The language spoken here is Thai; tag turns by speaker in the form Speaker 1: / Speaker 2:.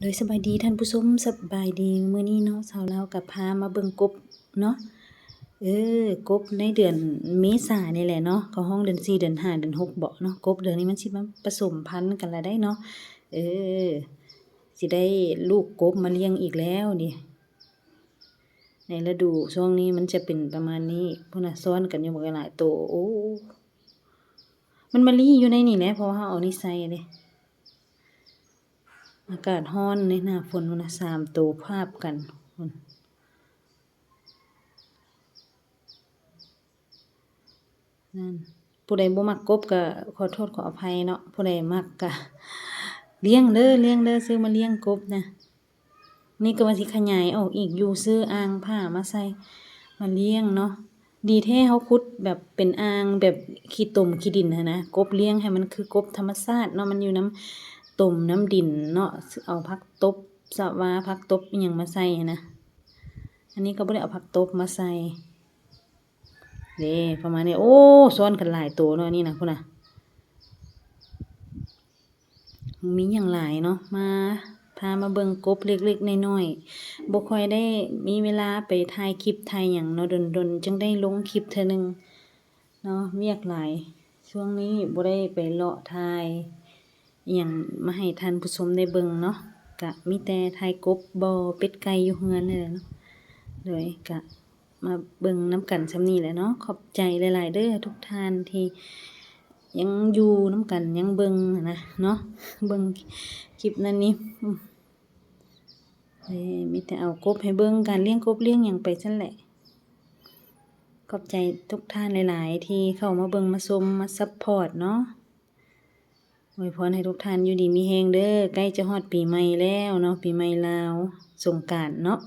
Speaker 1: โดยสบายดีท่านผู้ชมสบายดีเมื้อนี้เนาะชาวลาวก็พามาเบิ่งกบเนาะเออกบในเดือนเมษานี่แหละเนาะเขาห้องเดือน4เดือน5เดือน6บ่เนาะกบเดือนนี้มันสิมาผสมพันธุ์กันล้วได้เนาะเออสิได้ลูกกบมาเลี้ยงอีกแล้วนี่ในฤดูช่วงนี้มันจะเป็นประมาณนี้พุ่นน่ะซ้อนกันอยู่บักหลายโตวโอ้มันมาลีอยู่ในนี่แหละเพราะว่าเอานี่ใส่เด้ อากาศร้อนในหน้าฝนพุ่นะสามตัวพาบกันนนั่นผู้ใดบ่มักกบก็ขอโทษขออภัยเนาะผู้ใดมักก็เลี้ยงเด้อเลี้ยงเด้อซื้อมาเลี้ยงกบนะนี่ก็ว่าสิขยายออกอีกอยู่ซื้ออ่างผ้ามาใส่มาเลี้ยงเนาะดีแท้เขาขุดแบบเป็นอ่างแบบขี้ตุ่มขี้ดินหั้นนะกบเลี้ยงให้มันคือกบธรรมชาติเนาะมันอยู่น้ำ ต้มน้ำดินเนาะเอาผักตบสวาผักตบอิหยังมาใส่นะ อันนี้ก็บ่ได้เอาผักตบมาใส่เด้ประมาณนี้โอ้ซ้อนกันหลายตัวเนาะนี่นะพุ่นน่ะมีหยังหลายเนาะมาพามาเบิ่งกบเล็กๆน้อยๆบ่ค่อยได้มีเวลาไปถ่ายคลิปถ่ายหยังเนาะดนๆจึงได้ลงคลิปเทื่อหนึ่งเนาะเวียกหลาย ช่วงนี้บ่ได้ไปเลาะถ่าย อย่างมาให้ท่านผู้ชมได้เบิ่งเนาะกะมีแต่ทยกบบ่เป็ดไก่อยู่เฮือนนี่แหละเนาะเลยกะมาเบิ่งน้ำกันซำนี้แหละเนาะขอบใจหลาย ๆ เด้อทุกท่านที่ยังอยู่น้ำกันยังเบิ่งนะเนาะเบิ่งคลิปนั้นนี้อืมเอ้ยมีแต่เอากบให้เบิ่งการเลี้ยงกบเลี้ยงหยังไปซั่นแหละ ขอบใจทุกท่านหลาย ๆ ที่เข้ามาเบิ่งมาชมมาซัปพอร์ตเนาะ อวยพรให้ทุกท่านอยู่ดีมีแฮงเด้อใกล้จะฮอดปีใหม่แล้วเนาะปีใหม่ลาวสงกรานต์เนาะ